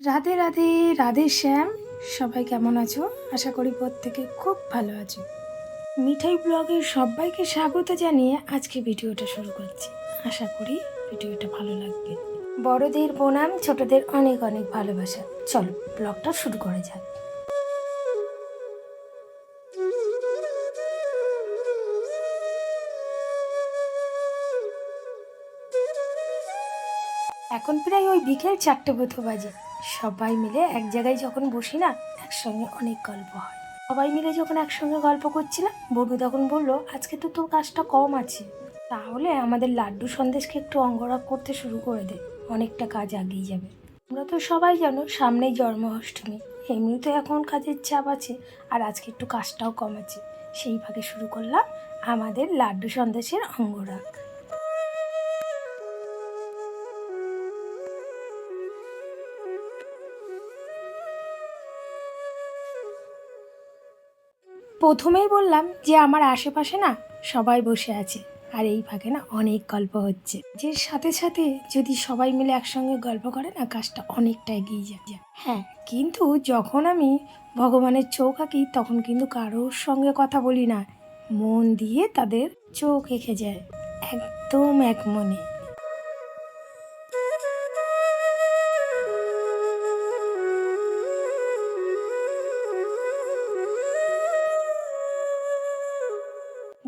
রাধে রাধে রাধে শ্যাম। সবাই কেমন আছো? আশা করি প্রত্যেকে খুব ভালো আছো। মিঠাই ব্লগের সবাইকে স্বাগত জানিয়ে আজকে ভিডিওটা শুরু করছি। আশা করি ভিডিওটা ভালো লাগবে। বড়দের প্রণাম, ছোটদের অনেক অনেক ভালোবাসা। চলো, ব্লগটা শুরু করা যাক। এখন প্রায় ওই বিকেল চারটে মতো বাজে। সবাই মিলে এক জায়গায় যখন বসি না, একসঙ্গে অনেক গল্প হয়। সবাই মিলে যখন একসঙ্গে গল্প করছিলাম বনু তখন বলল, আজকে তো তোর কাজটা কম আছে। তাহলে আমাদের লাড্ডু সন্দেশকে একটু অঙ্গরাগ করতে শুরু করে দে। অনেকটা কাজ আগিয়ে যাবে। তোমরা তো সবাই জানো, সামনেই জন্মাষ্টমী। এমনি তো এখন কাজের চাপ আছে, আর আজকে একটু কাজটাও কম আছে। সেই ভাগে শুরু করলাম আমাদের লাড্ডু সন্দেশের অঙ্গরাগ। প্রথমেই বললাম যে আমার আশেপাশে না সবাই বসে আছে, আর এই ফাঁকে না অনেক গল্প হচ্ছে। যে সাথে সাথে যদি সবাই মিলে একসঙ্গে গল্প করে না, কাজটা অনেকটা এগিয়ে যায়। হ্যাঁ কিন্তু যখন আমি ভগবানের চোখ আঁকি, তখন কিন্তু কারোর সঙ্গে কথা বলি না। মন দিয়ে তাদের চোখ এঁকে যায়, একদম এক মনে।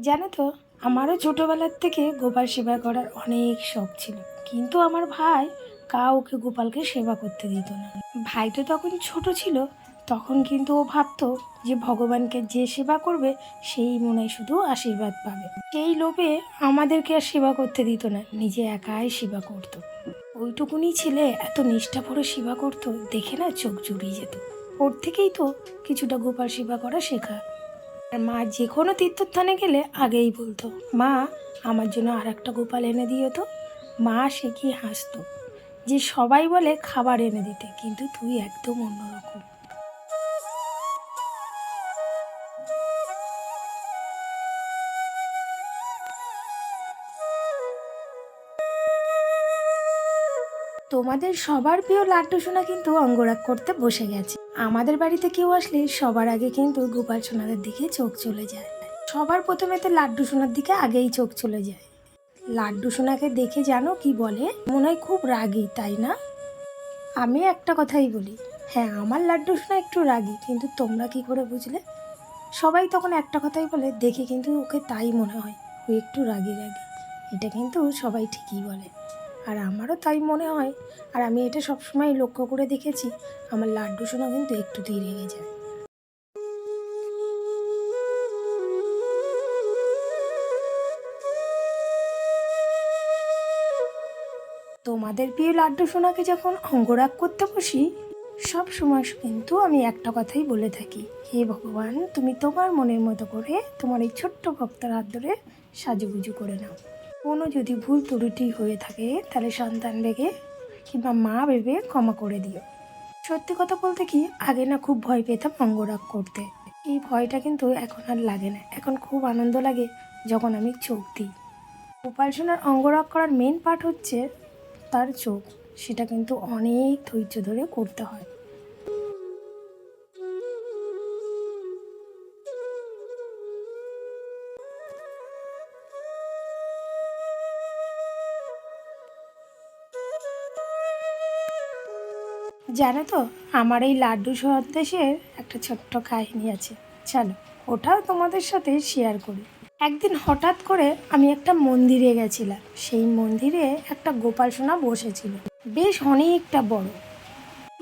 জানো তো, আমারও ছোটোবেলার থেকে গোপাল সেবা করার অনেক শখ ছিল। কিন্তু আমার ভাই কাউকে গোপালকে সেবা করতে দিত না। ভাই তো তখন ছোট ছিল, তখন কিন্তু ও ভাবতো যে ভগবানকে যে সেবা করবে, সেই মনে শুধু আশীর্বাদ পাবে। সেই লোভে আমাদেরকে আর সেবা করতে দিত না, নিজে একাই সেবা করত। ওইটুকুনি ছেলে এত নিষ্ঠা ভরে সেবা করতো, দেখে না চোখ জুড়িয়ে যেত। ওর থেকেই তো কিছুটা গোপাল সেবা করা শেখা। আর মা যে কোনো তীর্থস্থানে গেলে আগেই বলতো, মা, আমার জন্য আর একটা গোপাল এনে দিও তো। মা সে কি হাসতো? যে সবাই বলে খাবার এনে দিতে, কিন্তু তুই একদম অন্যরকম। তোমাদের সবার প্রিয় লাড্ডু সোনা কিন্তু অঙ্গরাগ করতে বসে গেছে। আমাদের বাড়িতে কেউ আসলে সবার আগে কিন্তু গোপাল সোনাদের দিকে চোখ চলে যায়। সবার প্রথমে তো লাড্ডু সোনার দিকে আগেই চোখ চলে যায়। লাড্ডু সোনাকে দেখে জানো কি বলে? মনে হয় খুব রাগী, তাই না? আমি একটা কথাই বলি হ্যাঁ আমার লাড্ডু সোনা একটু রাগী, কিন্তু তোমরা কি করে বুঝলে? সবাই তখন একটা কথাই বলে, দেখে কিন্তু ওকে তাই মনে হয়, ও একটু রাগী রাগী। এটা কিন্তু সবাই ঠিকই বলে। আর আমারও তাই মনে হয়। আর আমি এটা সবসময় লক্ষ্য করে দেখেছি, আমার লাড্ডু সোনা কিন্তু একটুতেই রেগে যায়। তোমাদের প্রিয় লাড্ডু সোনাকে যখন অঙ্গরাগ করতে বসি, সব সময় কিন্তু আমি একটা কথাই বলে থাকি, হে ভগবান, তুমি তোমার মনের মতো করে তোমার এই ছোট্ট ভক্তের হাত ধরে সাজুগুজু করে নাও। কোনো যদি ভুল ত্রুটি হয়ে থাকে, তাহলে সন্তান ভেবে কিংবা মা ভেবে ক্ষমা করে দিও। সত্যি কথা বলতে কি, আগে না খুব ভয় পেতাম অঙ্গরাগ করতে। এই ভয়টা কিন্তু এখন আর লাগে না। এখন খুব আনন্দ লাগে যখন আমি চোখ দিই। গোপাল সোনার অঙ্গরাগ করার মেন পার্ট হচ্ছে তার চোখ। সেটা কিন্তু অনেক ধৈর্য ধরে করতে হয়। জানো তো, আমার এই লাড্ডু সন্দেশের একটা ছোট্ট কাহিনী আছে। চলো, ওটাও তোমাদের সাথে শেয়ার করি। একদিন হঠাৎ করে আমি একটা মন্দিরে গেছিলাম। সেই মন্দিরে একটা গোপাল সোনা বসেছিল। বেশ অনেকটা বড়।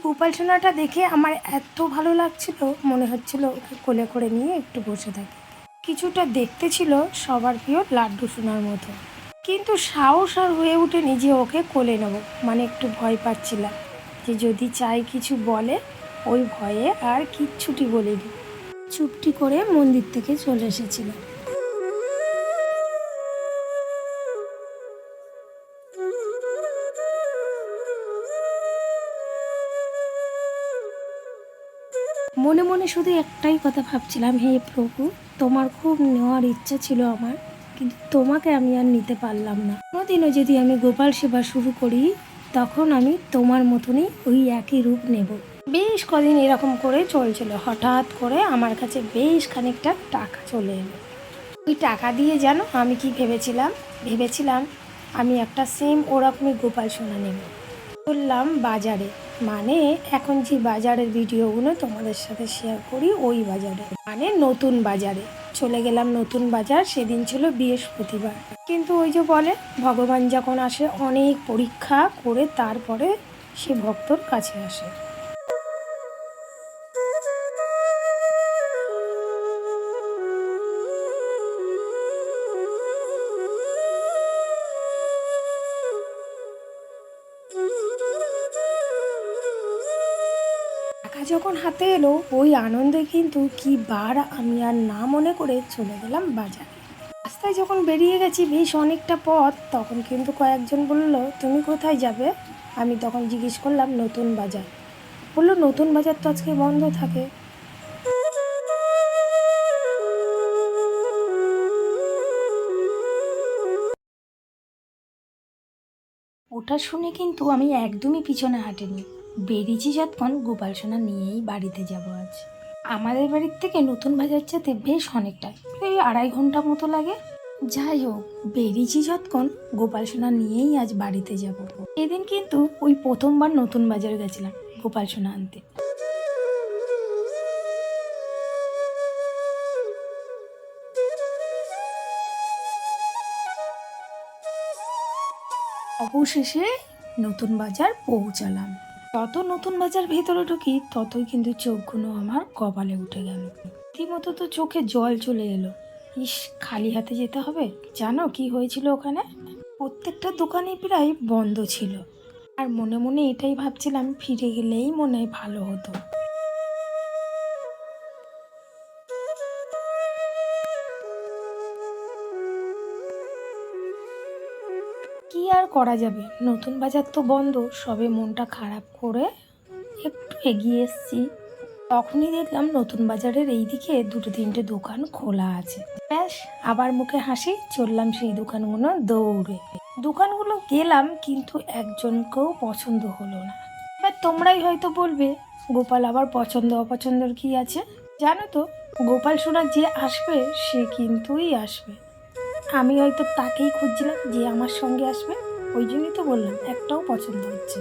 গোপাল সোনাটা দেখে আমার এত ভালো লাগছিল, মনে হচ্ছিল ওকে কোলে করে নিয়ে একটু বসে থাকি। কিছুটা দেখতে ছিল সবার প্রিয় লাড্ডু সোনার মতো। কিন্তু সাহস আর হয়ে উঠে নিজে ওকে কোলে নেব মানে একটু ভয় পাচ্ছিলাম। যে যদি চাই কিছু বলে, ওই ভয়ে আর কিচ্ছুটি বলিনি চুপটি করে মন্দির থেকে চলে এসেছিল। মনে মনে শুধু একটাই কথা ভাবছিলাম, হে প্রভু, তোমার খুব নেওয়ার ইচ্ছা ছিল আমার, কিন্তু তোমাকে আমি আর নিতে পারলাম না। কোনোদিনও যদি আমি গোপাল সেবা শুরু করি তখন আমি তোমার মতনই ওই একই রূপ নেব। বেশ কদিন এরকম করে চলছিল। হঠাৎ করে আমার কাছে বেশ খানিকটা টাকা চলে এলো। ওই টাকা দিয়ে জানো আমি কি ভেবেছিলাম? ভেবেছিলাম আমি একটা সেম ওরকমই গোপাল সোনা নেব। বললাম বাজারে। মানে এখন যে বাজারের ভিডিওগুলো তোমাদের সাথে শেয়ার করি, ওই বাজারে। মানে নতুন বাজারে। চলে গেলাম নতুন বাজার, সেদিন ছিল বৃহস্পতিবার। কিন্তু ওই যে বলে, ভগবান যখন আসে, অনেক পরীক্ষা করে তারপরে সে ভক্তর কাছে আসে। যখন হাতে এলো, ওই আনন্দে কিন্তু কি বার আমি আর না মনে করে চলে গেলাম বাজারে। রাস্তায় যখন বেরিয়ে গেছি বেশ অনেকটা পথ, তখন কিন্তু কয়েকজন বলল, তুমি কোথায় যাবে? আমি তখন জিজ্ঞেস করলাম, নতুন বাজার। বলল, নতুন বাজার তো আজকে বন্ধ থাকে। ওটা শুনে কিন্তু আমি একদমই পিছনে হাঁটিনি। বেরিয়েছি যতক্ষণ গোপাল সোনা নিয়েই বাড়িতে যাব আজ। আমাদের বাড়ির থেকে নতুন বাজার যেতে বেশ অনেকটা এই আড়াই ঘণ্টা মতো লাগে। যাই হোক, বেরিয়েছি যতক্ষণ গোপাল সোনা নিয়েই আজ বাড়িতে যাব। এদিন কিন্তু ওই প্রথমবার নতুন বাজার গেছিলাম গোপাল সোনা আনতে। অবশেষে নতুন বাজার পৌঁছালাম। যত নতুন বাজার ভেতরে ঢুকি, ততই কিন্তু চোখগুলো আমার কপালে উঠে গেল। রীতিমতো তো চোখে জল চলে এলো। ইস, খালি হাতে যেতে হবে? জানো কি হয়েছিল ওখানে? প্রত্যেকটা দোকানে প্রায় বন্ধ ছিল। আর মনে মনে এটাই ভাবছিলাম, ফিরে গেলেই মনে হয় ভালো হতো। কি আর করা যাবে? নতুন বাজার তো বন্ধ, সবে মনটা খারাপ করে একটু এগিয়ে এসছি। তখনই দেখলাম নতুন বাজারের এই দিকে দুটো তিনটে দোকান খোলা আছে। ব্যাস, আবার মুখে হাসি, চললাম সেই দোকানগুলো দৌড়ে। দোকানগুলো গেলাম, কিন্তু একজনকেও পছন্দ হলো না। এবার তোমরাই হয়তো বলবে, গোপাল আবার পছন্দ, অপছন্দর কি আছে? জানো তো, গোপাল সোনা যে আসবে, সে কিন্তুই আসবে। আমি হয়তো তাকেই খুঁজছিলাম যে আমার সঙ্গে আসবে, ওই জন্যই তো বললাম, একটাও পছন্দ হচ্ছে।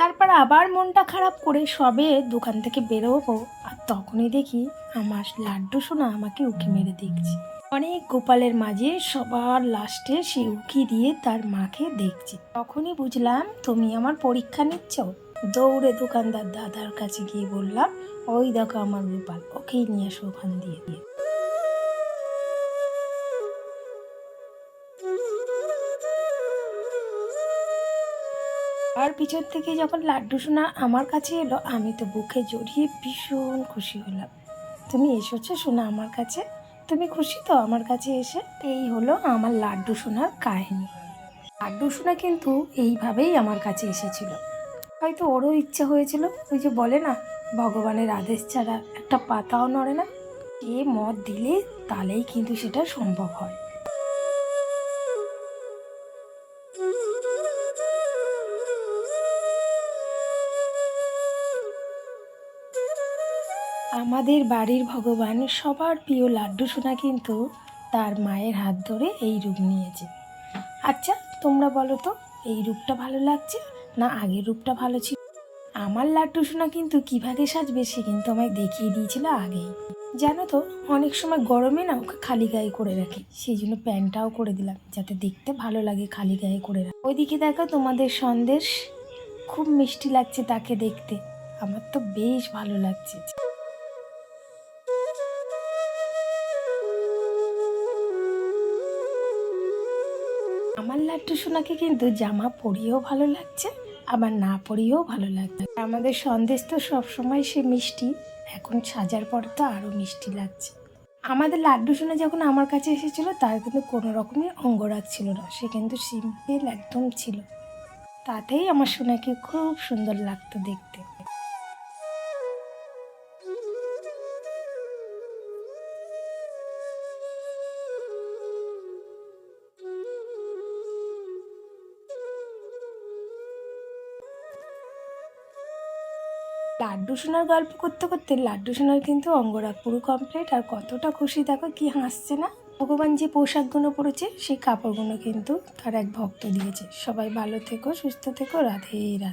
তারপর আবার মনটা খারাপ করে সবে দোকান থেকে বেরোবো, আর তখনই দেখি আমার লাড্ডু সোনা আমাকে উকি মেরে দেখছে অনেক গোপালের মাঝে সবার লাস্টে সে উকি দিয়ে তার মাকে দেখছে। তখনই বুঝলাম, তুমি আমার পরীক্ষা নিচ্ছ? দৌড়ে দোকানদার দাদার কাছে গিয়ে বললাম, ওই দেখো আমার গোপাল, ওকেই নিয়ে আসো ওখান দিয়ে দিয়ে। আর পিছন থেকে যখন লাড্ডু সোনা আমার কাছে এলো, আমি তো বুকে জড়িয়ে ভীষণ খুশি হলাম। তুমি এসেছ সোনা আমার কাছে? তুমি খুশি তো আমার কাছে এসে? এই হলো আমার লাড্ডু সোনার কাহিনী। লাড্ডু সোনা কিন্তু এইভাবেই আমার কাছে এসেছিল। হয়তো ওরও ইচ্ছা হয়েছিল, ওই যে বলে না, ভগবানের আদেশ ছাড়া একটা পাতাও নড়ে না। এ মত দিলে তাহলেই কিন্তু সেটা সম্ভব হয়। আমাদের বাড়ির ভগবান সবার প্রিয় লাড্ডু সোনা কিন্তু তার মায়ের হাত ধরে এই রূপ নিয়েছে। আচ্ছা তোমরা বলো তো, এই রূপটা ভালো লাগছে না আগের রূপটা ভালো ছিল? আমার লাড্ডু সোনা কিন্তু কীভাবে সাজবে সে কিন্তু আমায় দেখিয়ে দিয়েছিল আগেই। জানো তো, অনেক সময় গরমে না ওকে খালি গায়ে করে রাখি, সেই জন্য প্যান্টটাও করে দিলাম, যাতে দেখতে ভালো লাগে খালি গায়ে করে রাখি ওইদিকে দেখো তোমাদের সন্দেশ, খুব মিষ্টি লাগছে তাকে দেখতে, আমার তো বেশ ভালো লাগছে। সোনাকে কিন্তু জামা পরিয়েও ভালো লাগছে, আবার না পরিয়েও ভালো লাগছে। আমাদের সন্দেশ তো সবসময় সে মিষ্টি, এখন সাজার পর তো আরও মিষ্টি লাগছে। আমাদের লাড্ডু সোনা যখন আমার কাছে এসেছিল, তার কিন্তু কোনো রকমের অঙ্গরাগ ছিল না, সে কিন্তু সিম্পল একদম ছিল। তাতেই আমার সোনাকে খুব সুন্দর লাগতো দেখতে। লাড্ডু সোনার গল্প করতে করতে লাড্ডু সোনার কিন্তু অঙ্গরাগ পুরো কমপ্লিট আর কতটা খুশি দেখো, কি হাসছে না? ভগবান যে পোশাকগুলো পরেছে, সেই কাপড়গুলো কিন্তু তার এক ভক্ত দিয়েছে। সবাই ভালো থেকো, সুস্থ থেকো, রাধে রাধে।